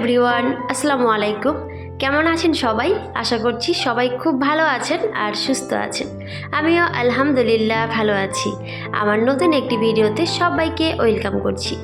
Everyone আসসালামু আলাইকুম। কেমন আছেন সবাই? আশা করছি সবাই খুব ভালো আছেন আর সুস্থ আছেন। আমিও আলহামদুলিল্লাহ ভালো আছি। আমার নতুন একটি ভিডিওতে সবাইকে ওয়েলকাম করছি।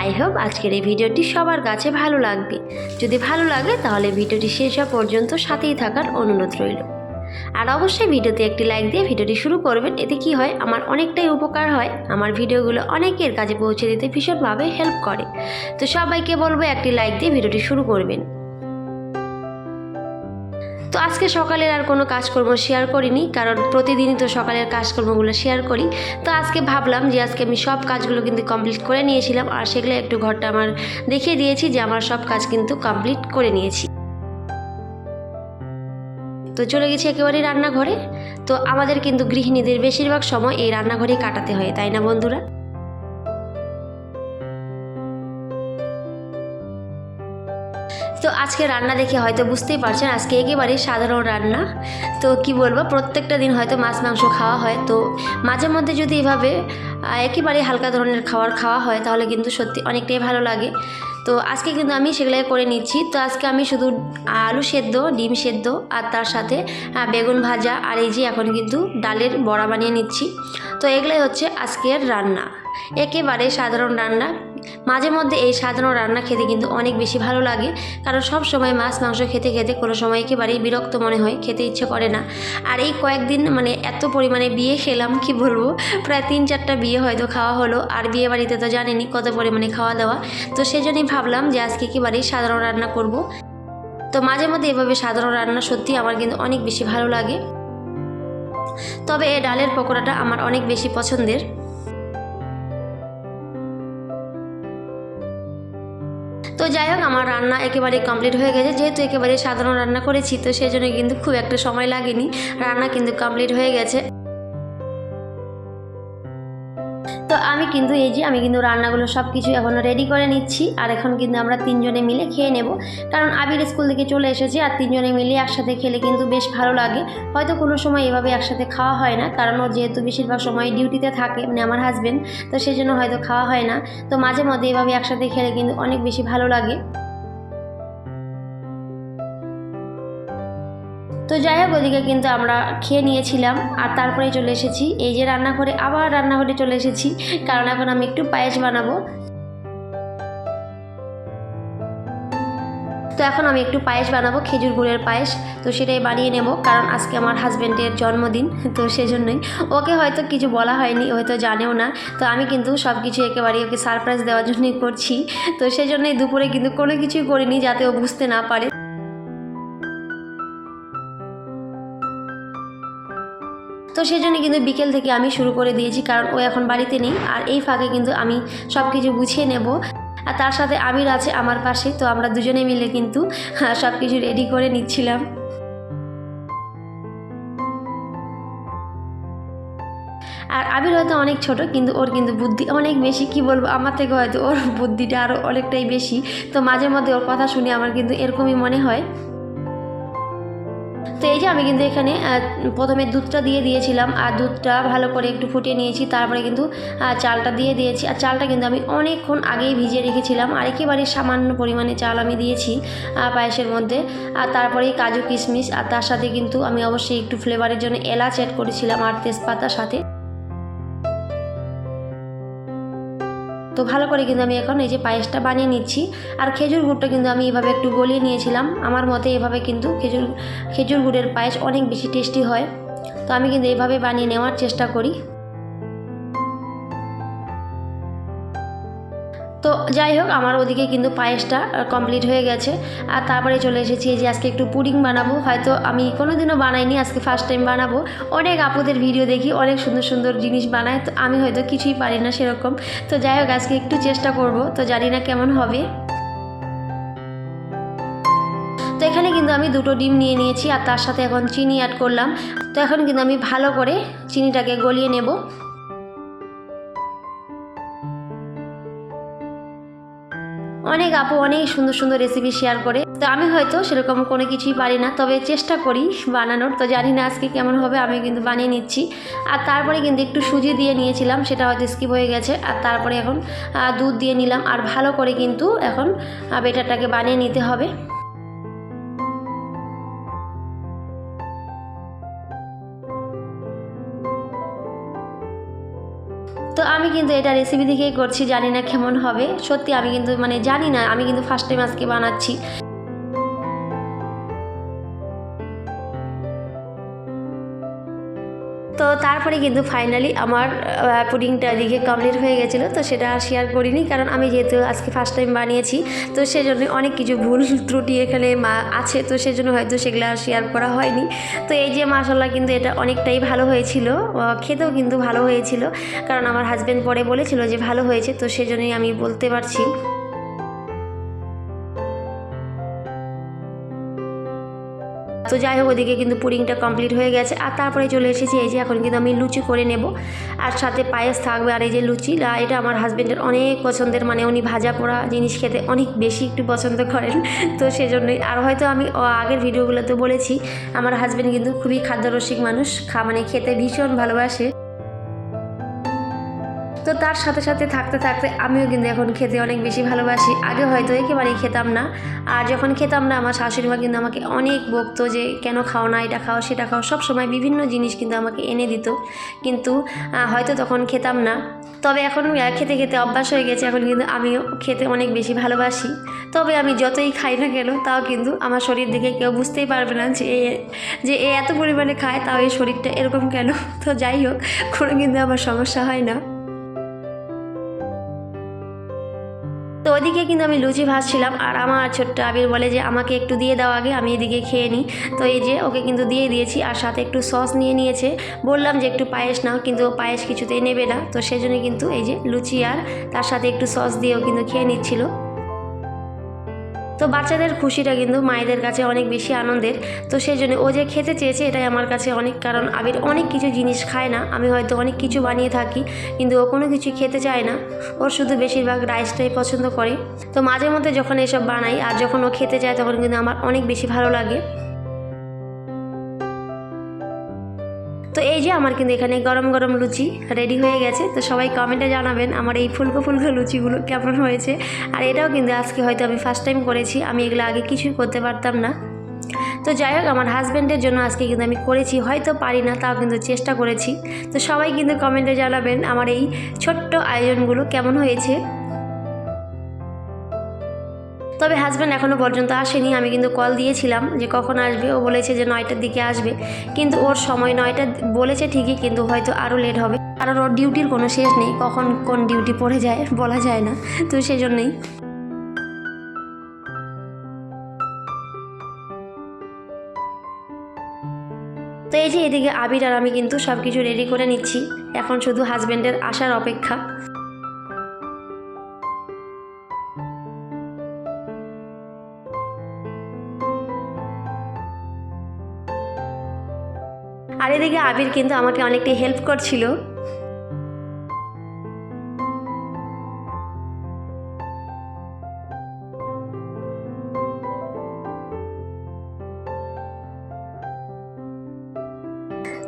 আই হোপ আজকের এই ভিডিওটি সবার কাছে ভালো লাগবে। যদি ভালো লাগে তাহলে ভিডিওটি শেষ হওয়া পর্যন্ত সাথেই থাকার অনুরোধ রইল। আর অবশ্যই ভিডিওতে একটি লাইক দিয়ে ভিডিওটি শুরু করবেন। এতে কি হয়? আমার অনেকটাই উপকার হয়। আমার ভিডিওগুলো অনেকের কাছে পৌঁছে দিতে ভীষণভাবে হেল্প করে। তো সবাইকে বলব, একটি লাইক দিয়ে ভিডিওটি শুরু করবেন। তো আজকে সকালের আর কোনো কাজকর্ম শেয়ার করিনি, কারণ প্রতিদিনই তো সকালের কাজকর্মগুলো শেয়ার করি। তো আজকে ভাবলাম যে, আজকে আমি সব কাজগুলো কিন্তু কমপ্লিট করে নিয়েছিলাম। আর সেগুলো একটু ঘরটা আমার দেখিয়ে দিয়েছি যে, আমার সব কাজ কিন্তু কমপ্লিট করে নিয়েছি। তো চলে গেছি একেবারে রান্নাঘরে। তো আমাদের কিন্তু গৃহিণীদের বেশিরভাগ সময় এই রান্নাঘরেই কাটাতে হয়, তাই না বন্ধুরা? তো আজকে রান্না দেখে হয়তো বুঝতেই পারছেন, আজকে একেবারেই সাধারণ রান্না। তো কি বলব, প্রত্যেকটা দিন হয়তো মাছ, মাংস খাওয়া হয়। তো মাঝে মধ্যে যদি এভাবে একেবারে হালকা ধরনের খাবার খাওয়া হয়, তাহলে কিন্তু সত্যি অনেকটাই ভালো লাগে। তো আজকে কিন্তু আমি সেগুলাই করে নিচ্ছি। তো আজকে আমি শুধু আলু সেদ্ধ, ডিম সেদ্ধ আর তার সাথে বেগুন ভাজা আর এই যে এখন কিন্তু ডালের বড়া বানিয়ে নিচ্ছি। তো এগুলাই হচ্ছে আজকের রান্না। একেবারে সাধারণ রান্না। মাঝে মধ্যে এই সাধারণ রান্না খেতে কিন্তু অনেক বেশি ভালো লাগে, কারণ সব সময় মাছ, মাংস খেতে খেতে কোনো সময় একেবারেই বিরক্ত মনে হয়, খেতে ইচ্ছে করে না। আর এই কয়েকদিন মানে এত পরিমাণে বিয়ে খেলাম, কি বলব? প্রায় তিন চারটা বিয়ে হয়তো খাওয়া হলো, আর বিয়ে বাড়িতে তো জানেনি কত পরিমাণে খাওয়া দাওয়া। তো সেই জন্যই ভাবলাম যে আজকে একেবারেই সাধারণ রান্না করব। তো মাঝে মধ্যে এভাবে সাধারণ রান্না সত্যি আমার কিন্তু অনেক বেশি ভালো লাগে। তবে এই ডালের পকোড়াটা আমার অনেক বেশি পছন্দের। যাই হোক, আমার রান্না একেবারে কমপ্লিট হয়ে গেছে। যেহেতু একেবারে সাধারণ রান্না করেছি, তো সেই জন্য কিন্তু খুব একটা সময় লাগেনি। রান্না কিন্তু কমপ্লিট হয়ে গেছে। আমি কিন্তু এই যে, আমি কিন্তু রান্নাগুলো সব কিছু এখন রেডি করে নিচ্ছি। আর এখন কিন্তু আমরা তিনজনে মিলে খেয়ে নেব। কারণ আবির স্কুল থেকে চলে এসেছি আর তিনজনে মিলে একসাথে খেলে কিন্তু বেশ ভালো লাগে। হয়তো কোনো সময় এভাবে একসাথে খাওয়া হয় না, কারণ ও যেহেতু বেশিরভাগ সময় ডিউটিতে থাকে মানে আমার হাজব্যান্ড তো সেই জন্য হয়তো খাওয়া হয় না। তো মাঝে মধ্যে এভাবে একসাথে খেলে কিন্তু অনেক বেশি ভালো লাগে। যাই হোক, ওদিকে কিন্তু আমরা খেয়ে নিয়েছিলাম, আর তারপরে চলে এসেছি। এই যে রান্নাঘরে, আবার রান্নাঘরে চলে এসেছি, কারণ এখন আমি একটু পায়েস বানাবো। তো এখন আমি একটু পায়েস বানাবো, খেজুর গুড়ের পায়েস, তো সেটাই বানিয়ে নেব, কারণ আজকে আমার হাজব্যান্ডের জন্মদিন, তো সেজন্যই। ওকে হয়তো কিছু বলা হয়নি হয়তো জানেও না, তো আমি কিন্তু সব কিছু একেবারে ওকে সারপ্রাইজ দেওয়ার জন্যই করছি। তো সেজন্যই দুপুরে কিন্তু কোনো কিছুই করিনি, যাতে ও বুঝতে না পারে। তো সেই জন্য কিন্তু বিকেল থেকে আমি শুরু করে দিয়েছি, কারণ ও এখন বাড়িতে নেই। আর এই ফাঁকে কিন্তু আমি সব কিছু গুছিয়ে নেব। আর তার সাথে আমির আছে আমার পাশে, তো আমরা দুজনে মিলে কিন্তু সব কিছু রেডি করে নিচ্ছিলাম। আর আবির হয়তো অনেক ছোট, কিন্তু ওর কিন্তু বুদ্ধি অনেক বেশি। কি বলব, আমার থেকে হয়তো ওর বুদ্ধিটা আরও অনেকটাই বেশি। তো মাঝে মধ্যে ওর কথা শুনে আমার কিন্তু এরকমই মনে হয়। তো এই যে আমি কিন্তু এখানে প্রথমে দুধটা দিয়ে দিয়েছিলাম, আর দুধটা ভালো করে একটু ফুটিয়ে নিয়েছি, তারপরে কিন্তু চালটা দিয়ে দিয়েছি, আর চালটা কিন্তু আমি অনেকক্ষণ আগেই ভিজিয়ে রেখেছিলাম, আর একেবারে সামান্য পরিমাণে চাল আমি দিয়েছি পায়েসের মধ্যে, আর তারপরেই কাজু কিশমিশ, আর তার সাথে কিন্তু আমি অবশ্যই একটু ফ্লেভারের জন্য এলাচ অ্যাড করেছিলাম, আর তেজপাতার সাথে। তো ভালো করে কিন্তু আমি এখন এই যে পায়েসটা বানিয়ে নিচ্ছি। আর খেজুর গুড়টা কিন্তু আমি এভাবে একটু গলিয়ে নিয়েছিলাম। আমার মতে এভাবে কিন্তু খেজুর খেজুর গুড়ের পায়েস অনেক বেশি টেস্টি হয়। তো আমি কিন্তু এইভাবে বানিয়ে নেওয়ার চেষ্টা করি। তো যাই হোক, আমার ওদিকে কিন্তু পায়েসটা কমপ্লিট হয়ে গেছে। আর তারপরে চলে এসেছি যে আজকে একটু পুডিং বানাবো। হয়তো আমি কোনো দিনও বানাইনি, আজকে ফার্স্ট টাইম বানাবো। অনেক আপুদের ভিডিও দেখি, অনেক সুন্দর সুন্দর জিনিস বানায়। তো আমি হয়তো কিছুই পারি না সেরকম। তো যাই হোক, আজকে একটু চেষ্টা করব। তো জানি না কেমন হবে। তো এখানে কিন্তু আমি দুটো ডিম নিয়ে নিয়েছি, আর তার সাথে এখন চিনি অ্যাড করলাম। তো এখন কিন্তু আমি ভালো করে চিনিটাকে গলিয়ে নেব। অনেক আপু অনেক সুন্দর সুন্দর রেসিপি শেয়ার করে। তো আমি হয়তো সেরকম কোনো কিছুই পারি না, তবে চেষ্টা করি বানানোর। তো জানি না আজকে কেমন হবে আমি কিন্তু বানিয়ে নিচ্ছি। আর তারপরে কিন্তু একটু সুজি দিয়ে নিয়েছিলাম, সেটা হয়তো স্কিপ হয়ে গেছে। আর তারপরে এখন দুধ দিয়ে নিলাম। আর ভালো করে কিন্তু এখন বেটারটাকে বানিয়ে নিতে হবে। কিন্তু এটা রেসিপি দেখেই করছি, জানি না কেমন হবে। সত্যি আমি কিন্তু মানে জানি না, আমি কিন্তু ফার্স্ট টাইম আজকে বানাচ্ছি। তো তারপরে কিন্তু ফাইনালি আমার পুডিংটা এদিকে কমপ্লিট হয়ে গেছিল। তো সেটা আর শেয়ার করিনি, কারণ আমি যেহেতু আজকে ফার্স্ট টাইম বানিয়েছি, তো সেজন্য অনেক কিছু ভুল ত্রুটি এখানে মা- আছে। তো সেজন্য হয়তো সেগুলো আর শেয়ার করা হয়নি। তো এই যে মাসাল্লাহ কিন্তু এটা অনেকটাই ভালো হয়েছিল। খেতেও কিন্তু ভালো হয়েছিল, কারণ আমার হাজব্যান্ড পরে বলেছিল যে ভালো হয়েছে, তো সেজন্যই আমি বলতে পারছি। তো যাই হোক, ওদিকে কিন্তু পুডিংটা কমপ্লিট হয়ে গেছে। আর তারপরে চলে এসেছি, এই যে এখন কিন্তু আমি লুচি করে নেব। আর সাথে পায়েস থাকবে আর এই যে লুচি। এটা আমার হাজব্যান্ডের অনেক পছন্দের মানে উনি ভাজা পোড়া জিনিস খেতে অনেক বেশি একটু পছন্দ করেন। তো সেজন্যই, আর হয়তো আমি আগের ভিডিওগুলোতে বলেছি, আমার হাজব্যান্ড কিন্তু খুবই খাদ্যরসিক মানুষ, খা মানে খেতে ভীষণ ভালোবাসে। তো তার সাথে সাথে থাকতে থাকতে আমিও কিন্তু এখন খেতে অনেক বেশি ভালোবাসি। আগে হয়তো একেবারেই খেতাম না। আর যখন খেতাম না, আমার শাশুড়ি মা কিন্তু আমাকে অনেক বকতো যে, কেন খাও না, এটা খাও, সেটা খাও। সব সময় বিভিন্ন জিনিস কিন্তু আমাকে এনে দিত। কিন্তু হয়তো তখন খেতাম না। তবে এখন খেতে খেতে অভ্যাস হয়ে গেছে। এখন কিন্তু আমিও খেতে অনেক বেশি ভালোবাসি। তবে আমি যতই খাই না কেন, তাও কিন্তু আমার শরীর দেখে কেউ বুঝতেই পারবে না যে, এ- যে এ এত পরিমাণে খায়, তাও এই শরীরটা এরকম কেন? তো যাই হোক, কোনো কিন্তু আমার সমস্যা হয় না। তো ওইদিকে কিন্তু আমি লুচি ভাজছিলাম আর আমার ছোট্ট আবির বলে যে, আমাকে একটু দিয়ে দাও আগে, আমি এদিকে খেয়ে নিই। তো এই যে, ওকে কিন্তু দিয়ে দিয়েছি আর সাথে একটু সস নিয়ে নিয়েছে। বললাম যে, একটু পায়েস নাও। কিন্তু ও পায়েস কিছুতেই নেবে না। তো সেজন্য কিন্তু এই যে, লুচি আর তার সাথে একটু সস দিয়েও কিন্তু খেয়ে নিচ্ছিল। তো বাচ্চাদের খুশিটা কিন্তু মায়েদের কাছে অনেক বেশি আনন্দের। তো সেই জন্য ও যে খেতে চেয়েছে এটাই আমার কাছে অনেক, কারণ আবির অনেক কিছু জিনিস খায় না। আমি হয়তো অনেক কিছু বানিয়ে থাকি, কিন্তু ও কোনো কিছু খেতে চায় না। ওর শুধু বেশিরভাগ রাইসটাই পছন্দ করে। তো মাঝে মধ্যে যখন এসব বানাই আর যখন ও খেতে চায় তখন কিন্তু আমার অনেক বেশি ভালো লাগে। তো এই যে আমার কিন্তু এখানে গরম গরম লুচি রেডি হয়ে গেছে। তো সবাই কমেন্টে জানাবেন আমার এই ফুলকো ফুলকো লুচিগুলো কেমন হয়েছে। আর এটাও কিন্তু আজকে হয়তো আমি ফার্স্ট টাইম করেছি, আমি এগুলো আগে কিছুই করতে পারতাম না। তো যাই হোক, আমার হাজব্যান্ডের জন্য আজকে কিন্তু আমি করেছি, হয়তো পারি না, তাও কিন্তু চেষ্টা করেছি। তো সবাই কিন্তু কমেন্টে জানাবেন আমার এই ছোট্ট আয়োজনগুলো কেমন হয়েছে। তবে হাজব্যান্ড এখনও পর্যন্ত আসেনি। আমি কিন্তু কল দিয়েছিলাম যে কখন আসবে। ও বলেছে যে নয়টার দিকে আসবে। কিন্তু ওর সময় নয়টা বলেছে ঠিকই, কিন্তু হয়তো আরও লেট হবে। কারণ ওর ডিউটির কোনো শেষ নেই। কখন কোন ডিউটি পড়ে যায় বলা যায় না। তো সেই জন্যই তো এই যে এদিকে আবির আর আমি কিন্তু সব কিছু রেডি করে নিচ্ছি। এখন শুধু হাজব্যান্ডের আসার অপেক্ষা। এদিকে আবির কিন্তু আমাকে অনেকটাই হেল্প করছিল।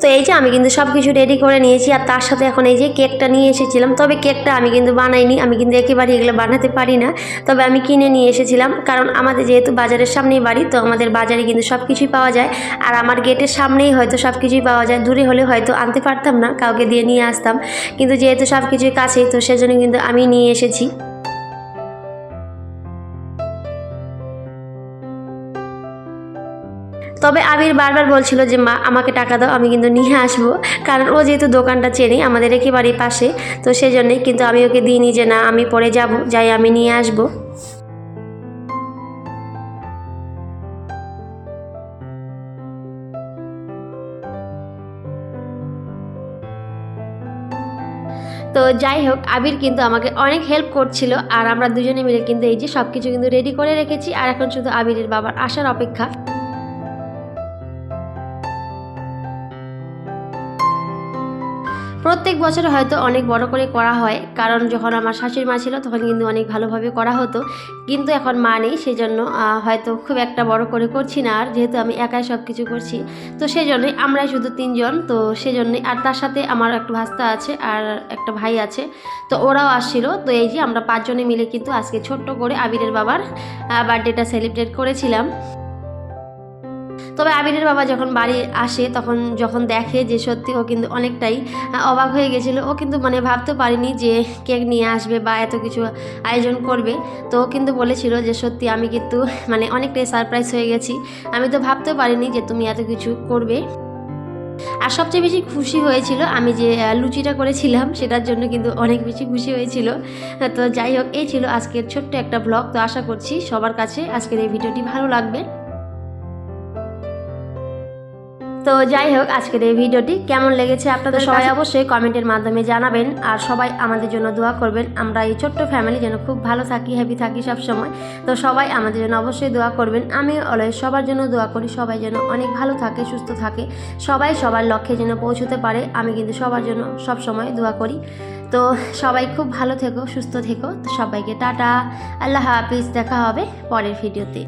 তো এই যে আমি কিন্তু সব কিছু রেডি করে নিয়েছি আর তার সাথে এখন এই যে কেকটা নিয়ে এসেছিলাম। তবে কেকটা আমি কিন্তু বানাইনি, আমি কিন্তু একেবারে এগুলো বানাতে পারি না। তবে আমি কিনে নিয়ে এসেছিলাম, কারণ আমাদের যেহেতু বাজারের সামনেই বাড়ি, তো আমাদের বাজারে কিন্তু সব কিছুই পাওয়া যায়। আর আমার গেটের সামনেই হয়তো সব কিছুই পাওয়া যায়, দূরে হলে হয়তো আনতে পারতাম না, কাউকে দিয়ে নিয়ে আসতাম। কিন্তু যেহেতু সব কিছুই কাছেই, তো সেজন্য কিন্তু আমি নিয়ে এসেছি। তবে আবির বারবার বলছিল যে, মা, আমাকে টাকা দাও, আমি কিন্তু নিয়ে আসব। কারণ ও যেহেতু দোকানটা চেনে, আমাদের একেবারেই পাশে, তো সেই জন্যই কিন্তু আমি ওকে দিইনি যে, না, আমি পরে যাব, যাই আমি নিয়ে আসব। তো যাই হোক, আবির কিন্তু আমাকে অনেক হেল্প করছিল, আর আমরা দুজনে মিলে কিন্তু এই যে সব কিছু কিন্তু রেডি করে রেখেছি, আর এখন শুধু আবিরের বাবার আসার অপেক্ষা। প্রত্যেক বছর হয়তো অনেক বড় করে করা হয় কারণ যখন আমার শাশুড়ি মা ছিল তখন কিন্তু অনেক ভালোভাবে করা হতো। কিন্তু এখন মা নেই সেজন্য আহ, হয়তো খুব একটা বড় করে করছি না আর যেহেতু আমি একাই সব কিছু করছি তো সেই জন্যই আমরাই শুধু তিনজন তো সেই জন্যই আর তার সাথে আমার একটা ভাস্তা আছে আর একটা ভাই আছে তো ওরাও আসছিল তো এই যে আমরা পাঁচজনে মিলে কিন্তু আজকে ছোট্ট করে আবিরের বাবার বার্থডেটা সেলিব্রেট করেছিলাম। তবে আবিরের বাবা যখন বাড়ি আসে, তখন যখন দেখে যে সত্যি ও কিন্তু অনেকটাই অবাক হয়ে গেছিল। ও কিন্তু মানে ভাবতে পারিনি যে কেক নিয়ে আসবে বা এত কিছু আয়োজন করবে। তো ও কিন্তু বলেছিল যে সত্যি আমি কিন্তু মানে অনেকটাই সারপ্রাইজ হয়ে গেছি। আমি তো ভাবতে পারিনি যে তুমি এত কিছু করবে। আর সবচেয়ে বেশি খুশি হয়েছিল আমি যে লুচিটা করেছিলাম, সেটার জন্য কিন্তু অনেক বেশি খুশি হয়েছিল। তো যাই হোক, এই ছিল আজকের ছোট্ট একটা ব্লগ তো আশা করছি সবার কাছে আজকের এই ভিডিওটি ভালো লাগবে। তো যাই হোক আজকের এই ভিডিওটি কেমন লেগেছে আপনাদের সবাই অবশ্যই কমেন্টের মাধ্যমে জানাবেন আর সবাই আমাদের জন্য দোয়া করবেন। আমরা এই ছোট্ট ফ্যামিলি যেন খুব ভালো থাকি হ্যাপি থাকি সব সময় তো সবাই আমাদের জন্য অবশ্যই দোয়া করবেন। আমি অলওয়েজ সবার জন্য দোয়া করি সবাই যেন অনেক ভালো থাকে সুস্থ থাকে। সবাই সবার লক্ষ্যে যেন পৌঁছতে পারে আমি কিন্তু সবার জন্য সব সময় দোয়া করি। তো সবাই খুব ভালো থেকো সুস্থ থেকো। তো সবাইকে টাটা। আল্লাহ হাফিজ দেখা হবে পরের ভিডিওতে।